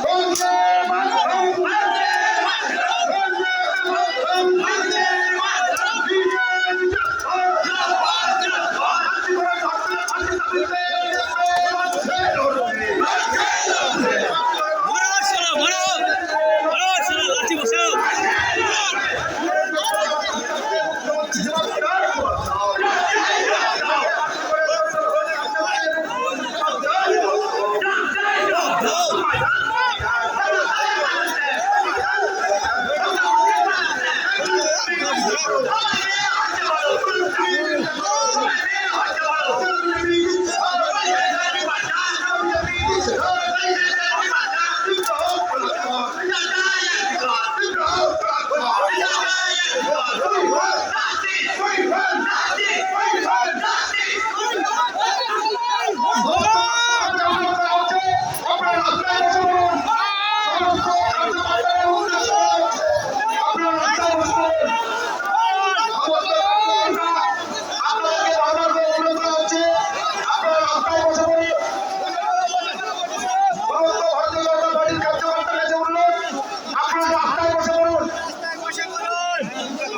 Thank you. Oh, yeah. I